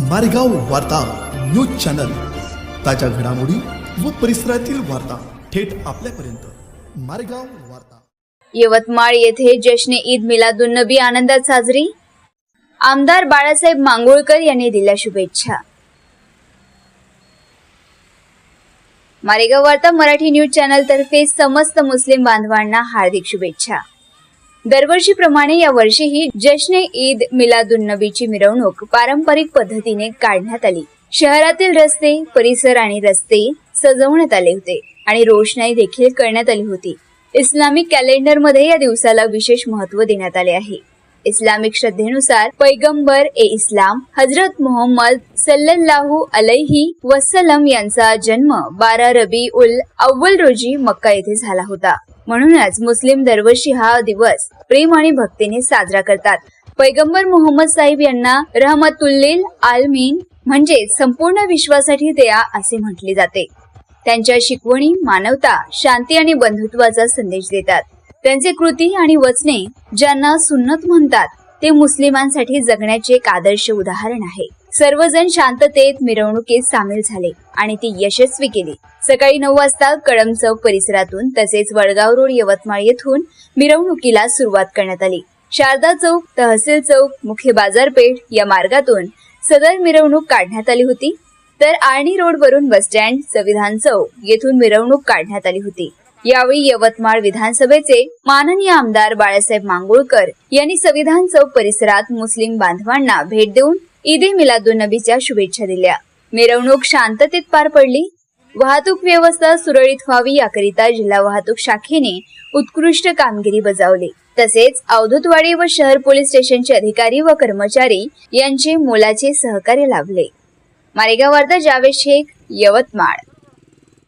मारेगाव वार्ता news channel. ताज्या घडामोडी व परिसरातील वार्ता थेट आपल्यापर्यंत. मारेगाव वार्ता. यवतमाळ येथे जश्न ईद मिलादुन्नबी आनंदात साजरी? आमदार बाळासाहेब मांगोळकर यांनी दिल्या शुभेच्छा. मारेगाव वार्ता मराठी न्यूज चॅनल तर्फे समस्त मुस्लिम बांधवांना हार्दिक शुभेच्छा. दरवर्षीप्रमाणे या वर्षीही जश्न ईद मिलादुन्नबीची मिरवणूक पारंपरिक पद्धतीने काढण्यात आली. शहरातील रस्ते परिसर आणि रस्ते सजवण्यात आले होते आणि रोषणाई देखील करण्यात आली होती. इस्लामिक कॅलेंडरमध्ये या दिवसाला विशेष महत्त्व देण्यात आले आहे. इस्लामिक श्रद्धेनुसार पैगंबर ए इस्लाम हजरत मोहम्मद सल्लल्लाहु अलैही वसलम यांचा जन्म बारा रबी उल अव्वल रोजी मक्का येथे झाला होता. म्हणूनच मुस्लिम दरवर्षी हा दिवस प्रेम आणि भक्तीने साजरा करतात. पैगंबर मोहम्मद साहिब यांना रहमतुल्लील आलमीन म्हणजे संपूर्ण विश्वासाठी द्या असे म्हटले जाते. त्यांच्या शिकवणी मानवता शांती आणि बंधुत्वाचा संदेश देतात. त्यांचे कृती आणि वचने ज्यांना सुन्नत म्हणतात ते मुस्लिमांसाठी जगण्याचे एक आदर्श उदाहरण आहे. सर्वजण शांततेत मिरवणुकीत सामील झाले. आणि ती यशस्वी केली. सकाळी नऊ वाजता कळम चौक परिसरातून तसेच वडगाव रोड यवतमाळ येथून मिरवणुकीला सुरुवात करण्यात आली. शारदा चौक तहसील चौक मुख्य बाजारपेठ या मार्गातून सदर मिरवणूक काढण्यात आली होती. तर आर्णी रोडवरून बसस्टँड संविधान चौक येथून मिरवणूक काढण्यात आली होती. यावेळी यवतमाळ विधानसभेचे माननीय आमदार बाळासाहेब मांगोळकर यांनी संविधान चौक परिसरात मुस्लिम बांधवांना भेट देऊन ईद ए मिलादुन्नबीच्या शुभेच्छा दिल्या. मिरवणूक शांततेत पार पडली. वाहतूक व्यवस्था सुरळीत व्हावी याकरिता जिल्हा वाहतूक शाखेने उत्कृष्ट कामगिरी बजावली. तसेच अवधूतवाडी व शहर पोलीस स्टेशनचे अधिकारी व कर्मचारी यांचे मोलाचे सहकार्य लाभले. मारेगाव वार्ता जावेद शेख यवतमाळ.